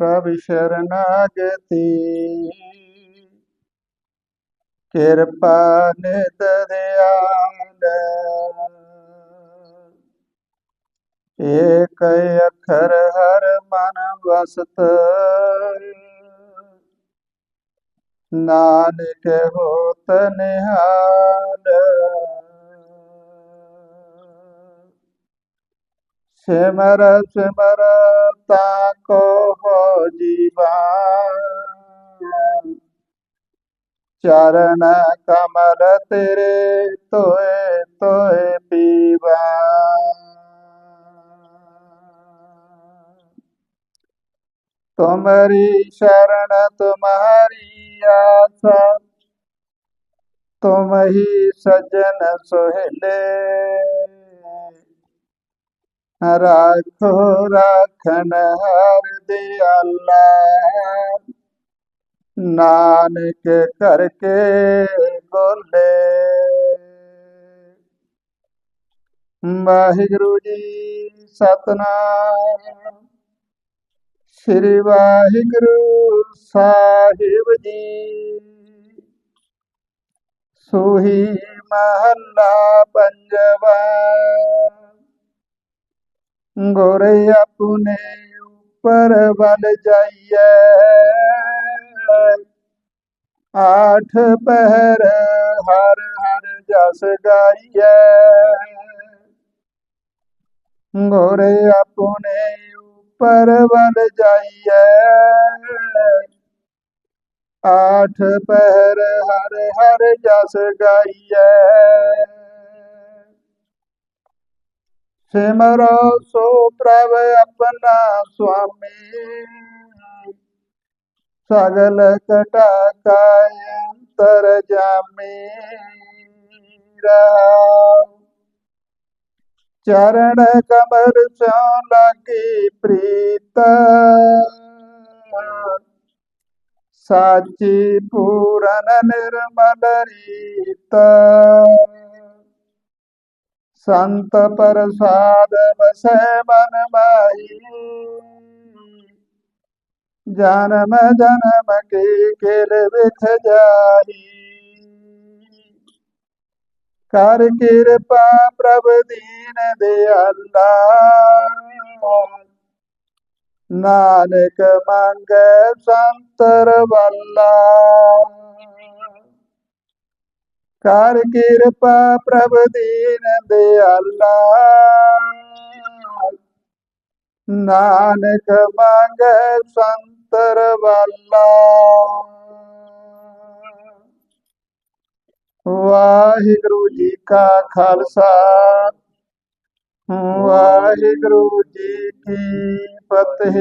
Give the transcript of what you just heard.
ਪ੍ਰਭ ਸ਼ਰਨਾਗਤੀ ਕਿਰਪਾ ਨਿਤ ਦਿਆਲ ਏਕ ਅੱਖਰ ਹਰ ਮਨ ਵਸਤ। ਨਾਨਕ ਹੋਤ ਨਿਹਾਲ। ਸਿਮਰ ਸਿਮਰ ਤਾ ਕੋ जीवा चरण कमल तेरे तोए तोए पीवा। तुम्हारी शरण, तुम्हारी आशा, तुम ही सजन सोहले। राखो, राखन हरे ਦਿਆਲਾ ਨਾਨਕ ਕਰਕੇ ਗੋਲੇ ਵਾਹਿਗੁਰੂ ਜੀ ਸਤਨਾਮ। ਸ੍ਰੀ ਵਾਹਿਗੁਰੂ ਸਾਹਿਬ ਜੀ। ਸੋਹੀ ਮਹੱਲਾ ਪੰਜਵਾ। ਗੋਰੇ ਆਪਣੇ ਉੱਪਰ ਵੱਲ ਜਾਈਏ ਆਠ ਪਹਿਰ ਹਰ ਹਰ ਜਸ ਗਾਈਏ ਗੋਰੇ ਆਪਣੇ ਉੱਪਰ ਵੱਲ ਜਾਈਏ ਆਠ ਪਹਿਰ ਹਰ ਹਰ ਜਸ ਗਾਈਏ सिमरो सो प्रभ अपना स्वामी सगल कटा कायंतर जामी चरण कमर सो की प्रीत साची पूरन निर्मल रीता संत प्रसाद बसे मन माई जन्म जन्म की किर बिथ जाही। कर कृपा प्रभु दीन दे अल्लाह। नानक मंग संतर वल्ला ਕਰ ਕਿਰਪਾ ਪ੍ਰਭ ਦੀਨ ਦਿਆਲਾ ਨਾਨਕ ਮੰਗੈ ਸੰਤਰ ਵਾਲਾ ਵਾਹਿਗੁਰੂ ਜੀ ਕਾ ਖਾਲਸਾ ਵਾਹਿਗੁਰੂ ਜੀ ਕੀ ਫਤਿਹ